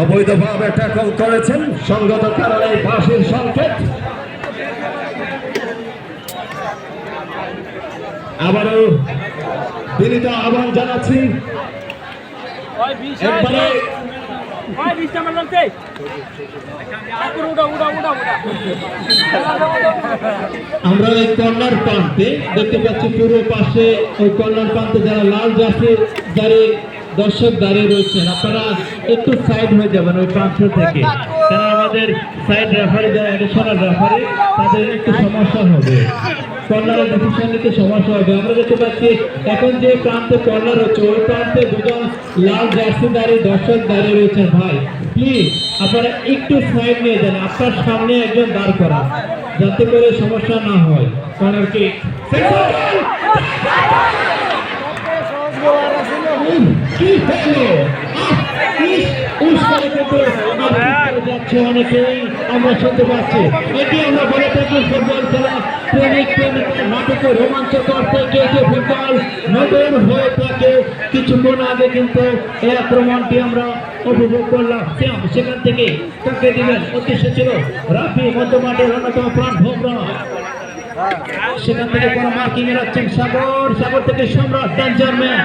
অবৈধভাবে ট্যাকল করেছেন সঙ্গত কারণে ফাঁসির সংকেত। আবারও বিনীত আহ্বান জানাচ্ছি। আমরা এই কর্নার প্রান্তে দেখতে পাচ্ছি পুরো পাশে ওই কর্নার প্রান্তে যারা লাল জার্সি দাঁড়িয়ে দর্শক দাঁড়িয়ে রয়েছেন। আপনারা একটু সাইড হয়ে যাবেন ওই প্রান্ত থেকে। কারণ আমাদের সাইড রেফারি যারা এডিশনাল রেফারি তাদের একটু সমস্যা হবে। কর্নারের ডিসিশন নিতে সমস্যা হবে। আমরা দেখতে পাচ্ছি, এখন যে প্রান্তে কর্নার হচ্ছে, ওই প্রান্তে দুজন লাল জার্সি দাঁড়িয়ে দর্শক দাঁড়িয়ে রয়েছেন ভাই প্লিজ আপনারা একটু সাইড নিয়ে যান। আপনার সামনে একজন দাঁড় করা যাতে করে সমস্যা না হয়। কর্নার কি কি হলো ভিতরে যাচ্ছে অনেকেই আমরা শুনতে পাচ্ছি। এটি আমরা বলে থাকি ফুটবল খেলা প্রেমিক প্রেমিকা নাটকে রোমাঞ্চকর থেকে যে ফুটবল নতুন হয়ে থাকে কিছুক্ষণ আগে কিন্তু এই আক্রমণটি আমরা উপভোগ করলাম। সেখান থেকে কাকে দিবেন উদ্দেশ্য ছিল রাফি মধ্যমাঠের অন্যতম প্রাণ ভোমরা। সেখান থেকে কোনো মার্কিং এ রাখছেন সাগর সাগর থেকে সম্রাট ম্যান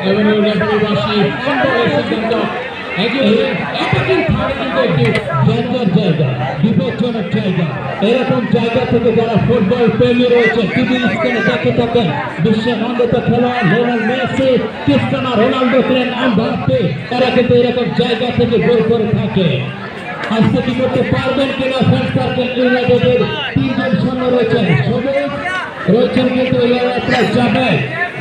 এবং রেফারি বাসী সম্পর্কের সিদ্ধান্ত এরকম জায়গা থেকে যারা ফুটবল প্রেমী রয়েছে টিভি স্ক্রিনে দেখে থাকেন বিশ্বের মন্দিত খেলোয়াড় লিওনেল মেসি ক্রিস্টানো রোনাল্ডো ছিলেন এমবাপ্পে এরা কিন্তু এরকম জায়গা থেকে গোল করে থাকে আজকে কি করতে পারবেন কিনা ফ্রেন্ড তিনজন সৈন্য রয়েছেন রয়েছেন কিন্তু যাবে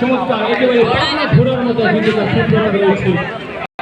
চমৎকার একেবারে ঘোড়ার মতো